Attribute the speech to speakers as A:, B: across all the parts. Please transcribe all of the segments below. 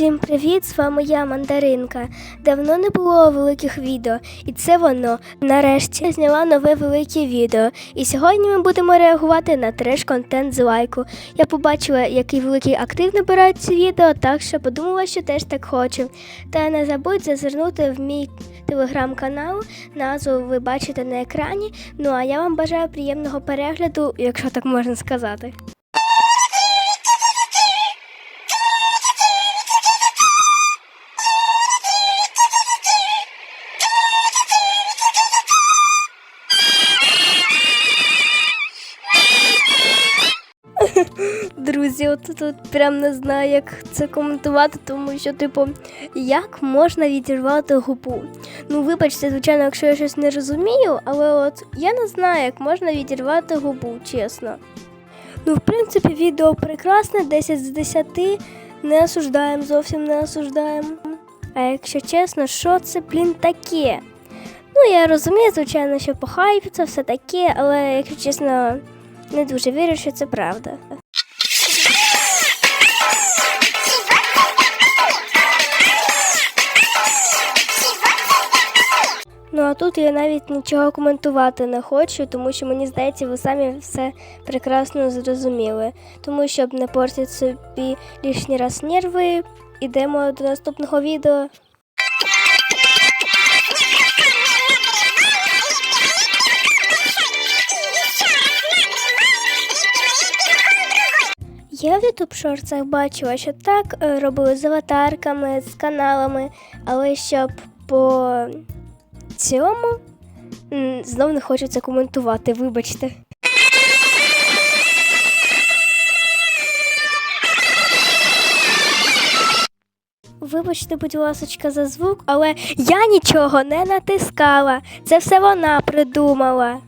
A: Всім привіт! З вами я, Мандаринка. Давно не було великих відео, і це воно. Нарешті зняла нове велике відео. І сьогодні ми будемо реагувати на треш-контент з лайку. Я побачила, який великий актив набирають ці відео, так що подумала, що теж так хочу. Та не забудь зазирнути в мій телеграм-канал. Назву ви бачите на екрані. Ну а я вам бажаю приємного перегляду, якщо так можна сказати. Друзі, от тут прям не знаю, як це коментувати, тому що, типу, як можна відірвати губу? Ну, вибачте, звичайно, якщо я щось не розумію, але от я не знаю, як можна відірвати губу, чесно. Ну, в принципі, відео прекрасне, 10 з 10, не осуждаємо, зовсім не осуждаємо. А якщо чесно, що це, блін, таке? Ну, я розумію, звичайно, що по хайпу це все таке, але якщо чесно, не дуже вірю, що це правда. Ну а тут я навіть нічого коментувати не хочу, тому що мені здається, ви самі все прекрасно зрозуміли. Тому щоб не портити собі лишній раз нерви, ідемо до наступного відео. Я в YouTube шорцах бачила, що так е, робили з аватарками, з каналами, але щоб по цьому знов не хочеться коментувати, вибачте. Вибачте, будь ласочка, за звук, але я нічого не натискала. Це все вона придумала.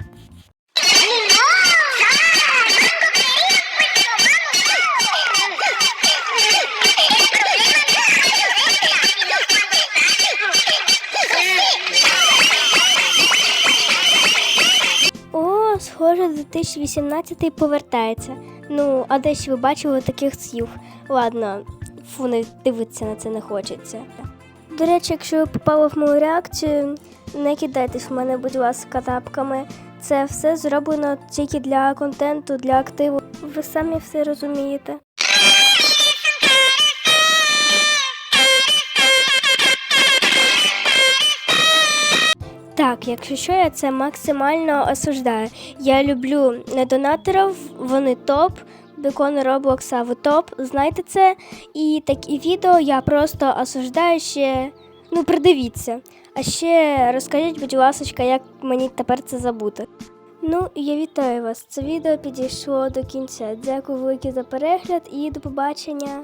A: Схоже, 2018 повертається. Ну, а десь ви бачили таких слів. Ладно, фу, не дивитися на це не хочеться. До речі, якщо ви попали в мою реакцію, не кидайтесь в мене, будь ласка, тапками. Це все зроблено тільки для контенту, для активу. Ви самі все розумієте. Так, якщо що, я це максимально осуждаю. Я люблю недонаторів, вони топ. Бекон Роблокса в топ, знаєте це. І такі відео я просто осуждаю ще. Ну, придивіться. А ще розкажіть, будь ласка, як мені тепер це забути. Ну, я вітаю вас. Це відео підійшло до кінця. Дякую велике за перегляд і до побачення.